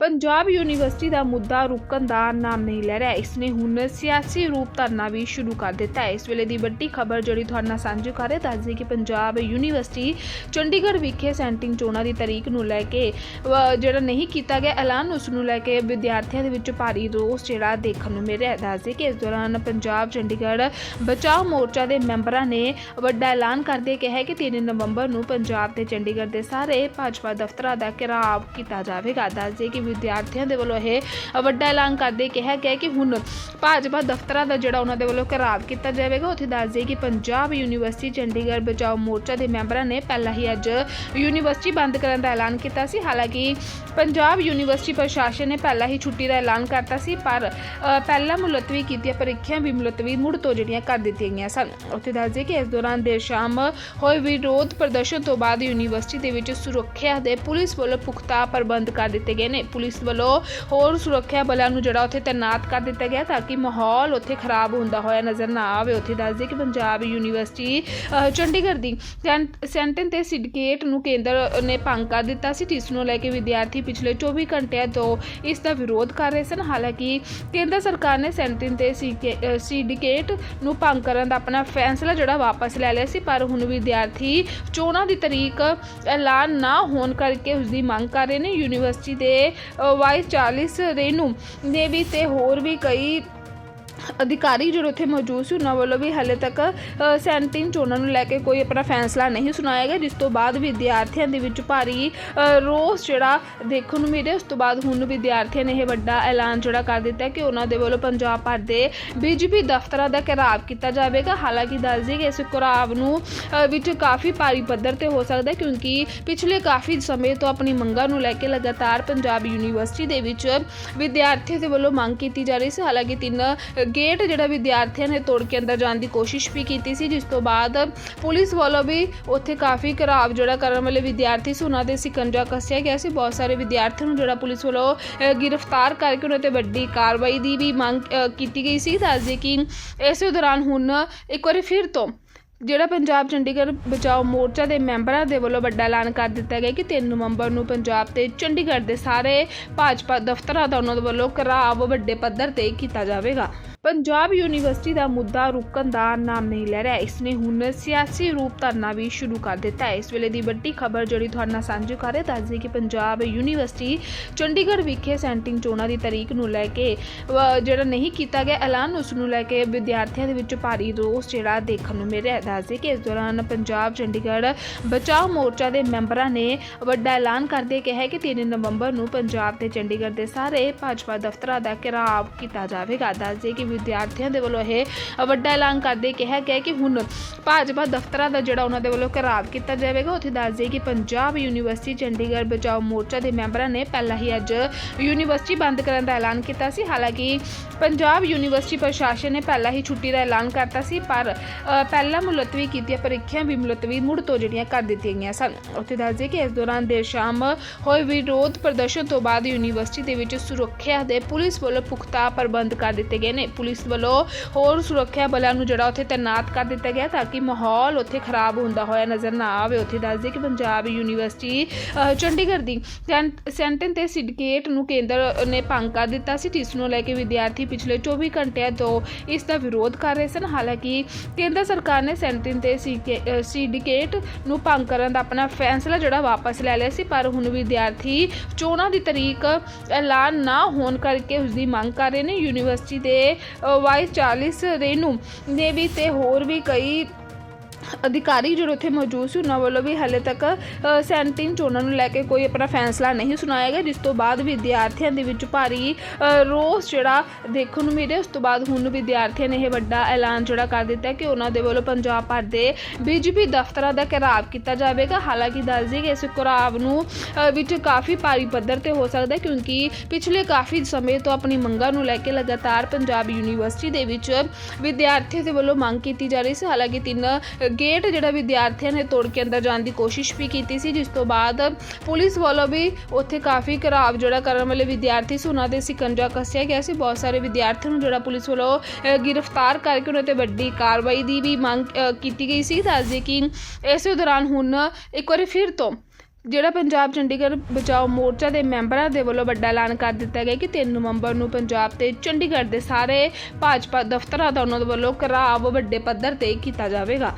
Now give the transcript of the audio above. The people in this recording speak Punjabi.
ਪੰਜਾਬ ਯੂਨੀਵਰਸਿਟੀ ਦਾ ਮੁੱਦਾ ਰੁਕਣ ਦਾ ਨਾਮ ਨਹੀਂ ਲੈ ਰਿਹਾ। ਇਸ ਨੇ ਹੁਣ ਸਿਆਸੀ ਰੂਪ ਧਰਨਾ ਵੀ ਸ਼ੁਰੂ ਕਰ ਦਿੱਤਾ ਹੈ। ਇਸ ਵੇਲੇ ਦੀ ਵੱਡੀ ਖਬਰ ਜਿਹੜੀ ਤੁਹਾਡੇ ਨਾਲ ਸਾਂਝੀ ਕਰ ਰਹੇ, ਦੱਸਦੀ ਕਿ ਪੰਜਾਬ ਯੂਨੀਵਰਸਿਟੀ ਚੰਡੀਗੜ੍ਹ ਵਿਖੇ ਸੈਂਟਿੰਗ ਚੋਣਾਂ ਦੀ ਤਾਰੀਖ ਨੂੰ ਲੈ ਕੇ ਜਿਹੜਾ ਨਹੀਂ ਕੀਤਾ ਗਿਆ ਐਲਾਨ, ਉਸ ਨੂੰ ਲੈ ਕੇ ਵਿਦਿਆਰਥੀਆਂ ਦੇ ਵਿੱਚ ਭਾਰੀ ਰੋਸ ਜਿਹੜਾ ਦੇਖਣ ਨੂੰ ਮਿਲ ਰਿਹਾ ਹੈ। ਦੱਸਦੇ ਕਿ ਇਸ ਦੌਰਾਨ ਪੰਜਾਬ ਚੰਡੀਗੜ੍ਹ ਬਚਾਓ ਮੋਰਚਾ ਦੇ ਮੈਂਬਰਾਂ ਨੇ ਵੱਡਾ ਐਲਾਨ ਕਰਦੇ ਕਿਹਾ ਕਿ 3 ਨਵੰਬਰ ਨੂੰ ਪੰਜਾਬ ਤੇ ਚੰਡੀਗੜ੍ਹ ਦੇ ਸਾਰੇ ਭਾਜਪਾ ਦਫ਼ਤਰਾਂ ਦਾ ਘਿਰਾਵ ਕੀਤਾ ਜਾਵੇਗਾ। ਦੱਸਦੇ ਕਿ ਵਿਦਿਆਰਥੀਆਂ ਦੇ ਵੱਲੋਂ ਇਹ ਵੱਡਾ ਐਲਾਨ ਕਰਦੇ ਕਿਹਾ ਗਿਆ ਕਿ ਹੁਣ ਭਾਜਪਾ ਦਫ਼ਤਰਾਂ ਦਾ ਜਿਹੜਾ ਉਹਨਾਂ ਦੇ ਵੱਲੋਂ ਘਿਰਾਵ ਕੀਤਾ ਜਾਵੇਗਾ, ਉੱਥੇ ਦੱਸਦੇ ਕਿ ਪੰਜਾਬ ਯੂਨੀਵਰਸਿਟੀ ਚੰਡੀਗੜ੍ਹ ਬਚਾਓ ਮੋਰਚਾ ਦੇ ਮੈਂਬਰਾਂ ਨੇ ਪਹਿਲਾਂ ਹੀ ਅੱਜ ਯੂਨੀਵਰਸਿਟੀ ਬੰਦ ਕਰਨ ਦਾ ਐਲਾਨ ਕੀਤਾ ਸੀ। ਹਾਲਾਂਕਿ ਪੰਜਾਬ ਯੂਨੀਵਰਸਿਟੀ ਪ੍ਰਸ਼ਾਸਨ ਨੇ ਪਹਿਲਾਂ ਹੀ ਛੁੱਟੀ ਦਾ ਐਲਾਨ ਕਰਤਾ ਸੀ, ਪਰ ਪਹਿਲਾਂ ਮੁਲਤਵੀ ਕੀਤੀਆਂ ਪ੍ਰੀਖਿਆ ਵੀ ਮੁਲਤਵੀ ਮੁੜ ਤੋਂ ਜਿਹੜੀਆਂ ਕਰ ਦਿੱਤੀਆਂ ਗਈਆਂ ਸਨ। ਉੱਥੇ ਦੱਸਦੇ ਕਿ ਇਸ ਦੌਰਾਨ ਦੇਰ ਸ਼ਾਮ ਹੋਏ ਵਿਰੋਧ ਪ੍ਰਦਰਸ਼ਨ ਤੋਂ ਬਾਅਦ ਯੂਨੀਵਰਸਿਟੀ ਦੇ ਵਿੱਚ ਸੁਰੱਖਿਆ ਦੇ ਪੁਲਿਸ ਵੱਲੋਂ ਪੁਖਤਾ ਪ੍ਰਬੰਧ ਕਰ ਦਿੱਤੇ ਗਏ ਨੇ। ਪੁਲਿਸ ਵੱਲੋਂ ਹੋਰ ਸੁਰੱਖਿਆ ਬਲਾਂ ਨੂੰ ਜਿਹੜਾ ਉੱਥੇ ਤਾਇਨਾਤ ਕਰ ਦਿੱਤਾ ਗਿਆ ਤਾਂ ਕਿ ਮਾਹੌਲ ਉੱਥੇ ਖਰਾਬ ਹੁੰਦਾ ਹੋਇਆ ਨਜ਼ਰ ਨਾ ਆਵੇ। ਉੱਥੇ ਦੱਸਦੇ ਕਿ ਪੰਜਾਬ ਯੂਨੀਵਰਸਿਟੀ ਚੰਡੀਗੜ੍ਹ ਦੀ ਸੈਂਟ- ਸੈਂਟਨ ਤੇ ਸਿੰਡੀਕੇਟ ਨੂੰ ਕੇਂਦਰ ਨੇ ਭੰਗ ਕਰ ਦਿੱਤਾ ਸੀ, ਜਿਸ ਨੂੰ ਲੈ ਕੇ ਵਿਦਿਆਰਥੀ ਪਿਛਲੇ 24 ਘੰਟਿਆਂ ਤੋਂ ਇਸ ਦਾ ਵਿਰੋਧ ਕਰ ਰਹੇ ਸਨ। ਹਾਲਾਂਕਿ ਕੇਂਦਰ ਸਰਕਾਰ ਨੇ ਸੈਂਟਨ ਤੇ ਸੀਕੇ- ਸਿੰਡੀਕੇਟ ਨੂੰ ਭੰਗ ਕਰਨ ਦਾ ਆਪਣਾ ਫੈਸਲਾ ਜਿਹੜਾ ਵਾਪਸ ਲੈ ਲਿਆ ਸੀ, ਪਰ ਹੁਣ ਵਿਦਿਆਰਥੀ ਚੋਣਾਂ ਦੀ ਤਰੀਕ ਐਲਾਨ ਨਾ ਹੋਣ ਕਰਕੇ ਉਸ ਦੀ ਮੰਗ ਕਰ ਰਹੇ ਨੇ। ਯੂਨੀਵਰਸਿਟੀ ਦੇ ਅ, ਵਾਈਸ ਚਾਰਲਿਸ ਰੇਨੂ ਨੇ ਵੀ ਤੇ ਹੋਰ ਵੀ ਕਈ ਅਧਿਕਾਰੀ ਜਿਹੜੇ ਉੱਥੇ ਮੌਜੂਦ ਸੀ ਉਹਨਾਂ ਵੱਲੋਂ ਵੀ ਹਾਲੇ ਤੱਕ ਅ, ਸੈਂਟਿੰਗ ਚੋਣਾਂ ਨੂੰ ਲੈ ਕੇ ਕੋਈ ਆਪਣਾ ਫੈਸਲਾ ਨਹੀਂ ਸੁਣਾਇਆ ਗਿਆ ਜਿਸ ਤੋਂ ਬਾਅਦ ਵਿਦਿਆਰਥੀਆਂ ਦੇ ਵਿੱਚ ਭਾਰੀ ਰੋਸ ਜਿਹੜਾ ਦੇਖਣ ਨੂੰ ਮਿਲਿਆ ਉਸ ਤੋਂ ਬਾਅਦ ਹੁਣ ਵਿਦਿਆਰਥੀਆਂ ਨੇ ਇਹ ਵੱਡਾ ਐਲਾਨ ਜਿਹੜਾ ਕਰ ਦਿੱਤਾ ਕਿ ਉਹਨਾਂ ਦੇ ਵੱਲੋਂ ਪੰਜਾਬ ਭਰ ਦੇ ਬੀਜੇਪੀ ਦਫ਼ਤਰਾਂ ਦਾ ਘਿਰਾਵ ਕੀਤਾ ਜਾਵੇਗਾ। ਹਾਲਾਂਕਿ ਦੱਸ ਦਈਏ ਕਿ ਇਸ ਘਿਰਾਵ ਨੂੰ ਵਿੱਚ ਕਾਫੀ ਭਾਰੀ ਪੱਧਰ ਤੇ ਹੋ ਸਕਦਾ ਕਿਉਂਕਿ ਪਿਛਲੇ ਕਾਫੀ ਸਮੇਂ ਤੋਂ ਆਪਣੀ ਮੰਗਾਂ ਨੂੰ ਲੈ ਕੇ ਲਗਾਤਾਰ ਪੰਜਾਬ ਯੂਨੀਵਰਸਿਟੀ ਦੇ ਵਿੱਚ ਵਿਦਿਆਰਥੀਆਂ ਦੇ ਵੱਲੋਂ ਮੰਗ ਕੀਤੀ ਜਾ ਰਹੀ ਸੀ। ਹਾਲਾਂਕਿ ਤਿੰਨ ਗੇਟ ਜਿਹੜਾ ਵਿਦਿਆਰਥੀਆਂ ਨੇ ਤੋੜ ਕੇ ਅੰਦਰ ਜਾਣ ਦੀ ਕੋਸ਼ਿਸ਼ ਵੀ ਕੀਤੀ ਸੀ, ਜਿਸ ਤੋਂ ਬਾਅਦ ਪੁਲਿਸ ਵੱਲੋਂ ਵੀ ਉੱਥੇ ਕਾਫੀ ਘਰਾਵ ਜਿਹੜਾ ਕਰਨ ਵਾਲੇ ਵਿਦਿਆਰਥੀ ਸੀ, ਉਹਨਾਂ ਦੇ ਸਿਕੰਜਾ ਕੱਸਿਆ ਗਿਆ ਸੀ। ਬਹੁਤ ਸਾਰੇ ਵਿਦਿਆਰਥੀਆਂ ਨੂੰ ਜਿਹੜਾ ਪੁਲਿਸ ਵੱਲੋਂ ਗ੍ਰਿਫਤਾਰ ਕਰਕੇ ਉਹਨਾਂ ਤੇ ਵੱਡੀ ਕਾਰਵਾਈ ਦੀ ਵੀ ਮੰਗ ਕੀਤੀ ਗਈ ਸੀ। ਦੱਸਦੇ ਕਿ ਇਸੇ ਦੌਰਾਨ ਹੁਣ ਇੱਕ ਵਾਰੀ ਫਿਰ ਤੋਂ ਜਿਹੜਾ ਪੰਜਾਬ ਚੰਡੀਗੜ੍ਹ ਬਚਾਓ ਮੋਰਚਾ ਦੇ ਮੈਂਬਰਾਂ ਦੇ ਵੱਲੋਂ ਵੱਡਾ ਐਲਾਨ ਕਰ ਦਿੱਤਾ ਗਿਆ ਕਿ 3 ਨਵੰਬਰ ਨੂੰ ਪੰਜਾਬ ਤੇ ਚੰਡੀਗੜ੍ਹ ਦੇ ਸਾਰੇ ਭਾਜਪਾ ਦਫ਼ਤਰਾਂ ਦਾ ਉਹਨਾਂ ਦੇ ਵੱਲੋਂ ਘਰਾਵ ਵੱਡੇ ਪੱਧਰ ਤੇ ਕੀਤਾ ਜਾਵੇਗਾ। ਪੰਜਾਬ ਯੂਨੀਵਰਸਿਟੀ ਦਾ ਮੁੱਦਾ ਰੁਕਣ ਦਾ ਨਾਮ ਨਹੀਂ ਲੈ ਰਿਹਾ। ਇਸ ਨੇ ਹੁਣ ਸਿਆਸੀ ਰੂਪ ਧਰਨਾ ਵੀ ਸ਼ੁਰੂ ਕਰ ਦਿੱਤਾ ਹੈ। ਇਸ ਵੇਲੇ ਦੀ ਵੱਡੀ ਖਬਰ ਜਿਹੜੀ ਤੁਹਾਡੇ ਨਾਲ ਸਾਂਝੀ ਕਰ ਰਹੇ, ਦੱਸਦੀ ਕਿ ਪੰਜਾਬ ਯੂਨੀਵਰਸਿਟੀ ਚੰਡੀਗੜ੍ਹ ਵਿਖੇ ਸੈਂਟਿੰਗ ਚੋਣਾਂ ਦੀ ਤਾਰੀਖ ਨੂੰ ਲੈ ਕੇ ਜਿਹੜਾ ਨਹੀਂ ਕੀਤਾ ਗਿਆ ਐਲਾਨ, ਉਸ ਨੂੰ ਲੈ ਕੇ ਵਿਦਿਆਰਥੀਆਂ ਦੇ ਵਿੱਚ ਭਾਰੀ ਰੋਸ ਜਿਹੜਾ ਦੇਖਣ ਨੂੰ ਮਿਲ ਰਿਹਾ ਹੈ। ਦੱਸਦੇ ਕਿ ਇਸ ਦੌਰਾਨ ਪੰਜਾਬ ਚੰਡੀਗੜ੍ਹ ਬਚਾਓ ਮੋਰਚਾ ਦੇ ਮੈਂਬਰਾਂ ਨੇ ਵੱਡਾ ਐਲਾਨ ਕਰਦੇ ਕਿਹਾ ਕਿ 3 ਨਵੰਬਰ ਨੂੰ ਪੰਜਾਬ ਤੇ ਚੰਡੀਗੜ੍ਹ ਦੇ ਸਾਰੇ ਭਾਜਪਾ ਦਫ਼ਤਰਾਂ ਦਾ ਘਿਰਾਵ ਕੀਤਾ ਜਾਵੇਗਾ। ਦੱਸਦੇ ਕਿ ਵਿਦਿਆਰਥੀਆਂ ਦੇ ਵੱਲੋਂ ਇਹ ਵੱਡਾ ਐਲਾਨ ਕਰਦੇ ਕਿਹਾ ਗਿਆ ਕਿ ਹੁਣ ਭਾਜਪਾ ਦਫ਼ਤਰਾਂ ਦਾ ਜਿਹੜਾ ਉਹਨਾਂ ਦੇ ਵੱਲੋਂ ਘਿਰਾਵ ਕੀਤਾ ਜਾਵੇਗਾ, ਉੱਥੇ ਦੱਸਦੇ ਕਿ ਪੰਜਾਬ ਯੂਨੀਵਰਸਿਟੀ ਚੰਡੀਗੜ੍ਹ ਬਚਾਓ ਮੋਰਚਾ ਦੇ ਮੈਂਬਰਾਂ ਨੇ ਪਹਿਲਾਂ ਹੀ ਅੱਜ ਯੂਨੀਵਰਸਿਟੀ ਬੰਦ ਕਰਨ ਦਾ ਐਲਾਨ ਕੀਤਾ ਸੀ। ਹਾਲਾਂਕਿ ਪੰਜਾਬ ਯੂਨੀਵਰਸਿਟੀ ਪ੍ਰਸ਼ਾਸਨ ਨੇ ਪਹਿਲਾਂ ਹੀ ਛੁੱਟੀ ਦਾ ਐਲਾਨ ਕਰਤਾ ਸੀ, ਪਰ ਪਹਿਲਾਂ ਮੁਲਤਵੀ ਕੀਤੀਆਂ ਪ੍ਰੀਖਿਆ ਵੀ ਮੁਲਤਵੀ ਮੁੜ ਤੋਂ ਜਿਹੜੀਆਂ ਕਰ ਦਿੱਤੀਆਂ ਗਈਆਂ ਸਨ। ਉੱਥੇ ਦੱਸਦੇ ਕਿ ਇਸ ਦੌਰਾਨ ਦੇਰ ਸ਼ਾਮ ਹੋਏ ਵਿਰੋਧ ਪ੍ਰਦਰਸ਼ਨ ਤੋਂ ਬਾਅਦ ਯੂਨੀਵਰਸਿਟੀ ਦੇ ਵਿੱਚ ਸੁਰੱਖਿਆ ਦੇ ਪੁਲਿਸ ਵੱਲੋਂ ਪੁਖਤਾ ਪ੍ਰਬੰਧ ਕਰ ਦਿੱਤੇ ਗਏ ਨੇ। ਪੁਲਿਸ ਵੱਲੋਂ ਹੋਰ ਸੁਰੱਖਿਆ ਬਲਾਂ ਨੂੰ ਜਿਹੜਾ ਉੱਥੇ ਤਾਇਨਾਤ ਕਰ ਦਿੱਤਾ ਗਿਆ ਤਾਂ ਕਿ ਮਾਹੌਲ ਉੱਥੇ ਖਰਾਬ ਹੁੰਦਾ ਹੋਇਆ ਨਜ਼ਰ ਨਾ ਆਵੇ। ਉੱਥੇ ਦੱਸਦੇ ਕਿ ਪੰਜਾਬ ਯੂਨੀਵਰਸਿਟੀ ਚੰਡੀਗੜ੍ਹ ਦੀ ਸੈਂਟ- ਸੈਂਟਨ ਤੇ ਸਿੰਡੀਕੇਟ ਨੂੰ ਕੇਂਦਰ ਨੇ ਭੰਗ ਕਰ ਦਿੱਤਾ ਸੀ, ਜਿਸ ਨੂੰ ਲੈ ਕੇ ਵਿਦਿਆਰਥੀ ਪਿਛਲੇ 24 ਘੰਟਿਆਂ ਤੋਂ ਇਸ ਦਾ ਵਿਰੋਧ ਕਰ ਰਹੇ ਸਨ। ਹਾਲਾਂਕਿ ਕੇਂਦਰ ਸਰਕਾਰ ਨੇ ਸੈਂਟਨ ਤੇ ਸੀਕੇ- ਸਿੰਡੀਕੇਟ ਨੂੰ ਭੰਗ ਕਰਨ ਦਾ ਆਪਣਾ ਫੈਸਲਾ ਜਿਹੜਾ ਵਾਪਸ ਲੈ ਲਿਆ ਸੀ, ਪਰ ਹੁਣ ਵਿਦਿਆਰਥੀ ਚੋਣਾਂ ਦੀ ਤਰੀਕ ਐਲਾਨ ਨਾ ਹੋਣ ਕਰਕੇ ਉਸ ਦੀ ਮੰਗ ਕਰ ਰਹੇ ਨੇ। ਯੂਨੀਵਰਸਿਟੀ ਦੇ ਵਾਈਸ ਚਾਰਲਿਸ ਰੇਨੂ ਨੇ ਵੀ ਤੇ ਹੋਰ ਵੀ ਕਈ ਅਧਿਕਾਰੀ ਜਿਹੜੇ ਉੱਥੇ ਮੌਜੂਦ ਸੀ ਉਹਨਾਂ ਵੱਲੋਂ ਵੀ ਹਾਲੇ ਤੱਕ ਅ, ਸੈਂਟਿੰਗ ਚੋਣਾਂ ਨੂੰ ਲੈ ਕੇ ਕੋਈ ਆਪਣਾ ਫੈਸਲਾ ਨਹੀਂ ਸੁਣਾਇਆ ਗਿਆ ਜਿਸ ਤੋਂ ਬਾਅਦ ਵਿਦਿਆਰਥੀਆਂ ਦੇ ਵਿੱਚ ਭਾਰੀ ਰੋਸ ਜਿਹੜਾ ਦੇਖਣ ਨੂੰ ਮਿਲਿਆ ਉਸ ਤੋਂ ਬਾਅਦ ਹੁਣ ਵਿਦਿਆਰਥੀਆਂ ਨੇ ਇਹ ਵੱਡਾ ਐਲਾਨ ਜਿਹੜਾ ਕਰ ਦਿੱਤਾ ਕਿ ਉਹਨਾਂ ਦੇ ਵੱਲੋਂ ਪੰਜਾਬ ਭਰ ਦੇ ਬੀਜੇਪੀ ਦਫ਼ਤਰਾਂ ਦਾ ਘਿਰਾਵ ਕੀਤਾ ਜਾਵੇਗਾ। ਹਾਲਾਂਕਿ ਦੱਸ ਦਈਏ ਕਿ ਇਸ ਘਿਰਾਵ ਨੂੰ ਵਿੱਚ ਕਾਫੀ ਭਾਰੀ ਪੱਧਰ ਤੇ ਹੋ ਸਕਦਾ ਕਿਉਂਕਿ ਪਿਛਲੇ ਕਾਫੀ ਸਮੇਂ ਤੋਂ ਆਪਣੀ ਮੰਗਾਂ ਨੂੰ ਲੈ ਕੇ ਲਗਾਤਾਰ ਪੰਜਾਬ ਯੂਨੀਵਰਸਿਟੀ ਦੇ ਵਿੱਚ ਵਿਦਿਆਰਥੀਆਂ ਦੇ ਵੱਲੋਂ ਮੰਗ ਕੀਤੀ ਜਾ ਰਹੀ ਸੀ। ਹਾਲਾਂਕਿ ਤਿੰਨ ਗੇਟ ਜਿਹੜਾ ਵਿਦਿਆਰਥੀਆਂ ਨੇ ਤੋੜ ਕੇ ਅੰਦਰ ਜਾਣ ਦੀ ਕੋਸ਼ਿਸ਼ ਵੀ ਕੀਤੀ ਸੀ, ਜਿਸ ਤੋਂ ਬਾਅਦ ਪੁਲਿਸ ਵੱਲੋਂ ਵੀ ਉੱਥੇ ਕਾਫੀ ਘਰਾਵ ਜਿਹੜਾ ਕਰਨ ਵਾਲੇ ਵਿਦਿਆਰਥੀ ਸੀ, ਉਹਨਾਂ ਦੇ ਸਿਕੰਜਾ ਕੱਸਿਆ ਗਿਆ ਸੀ। ਬਹੁਤ ਸਾਰੇ ਵਿਦਿਆਰਥੀਆਂ ਨੂੰ ਜਿਹੜਾ ਪੁਲਿਸ ਵੱਲੋਂ ਗ੍ਰਿਫਤਾਰ ਕਰਕੇ ਉਹਨਾਂ ਤੇ ਵੱਡੀ ਕਾਰਵਾਈ ਦੀ ਵੀ ਮੰਗ ਕੀਤੀ ਗਈ ਸੀ। ਦੱਸਦੇ ਕਿ ਇਸੇ ਦੌਰਾਨ ਹੁਣ ਇੱਕ ਵਾਰੀ ਫਿਰ ਤੋਂ ਜਿਹੜਾ ਪੰਜਾਬ ਚੰਡੀਗੜ੍ਹ ਬਚਾਓ ਮੋਰਚਾ ਦੇ ਮੈਂਬਰਾਂ ਦੇ ਵੱਲੋਂ ਵੱਡਾ ਐਲਾਨ ਕਰ ਦਿੱਤਾ ਗਿਆ ਕਿ 3 ਨਵੰਬਰ ਨੂੰ ਪੰਜਾਬ ਤੇ ਚੰਡੀਗੜ੍ਹ ਦੇ ਸਾਰੇ ਭਾਜਪਾ ਦਫ਼ਤਰਾਂ ਦਾ ਉਹਨਾਂ ਦੇ ਵੱਲੋਂ ਘਰਾਵ ਵੱਡੇ ਪੱਧਰ ਤੇ ਕੀਤਾ ਜਾਵੇਗਾ।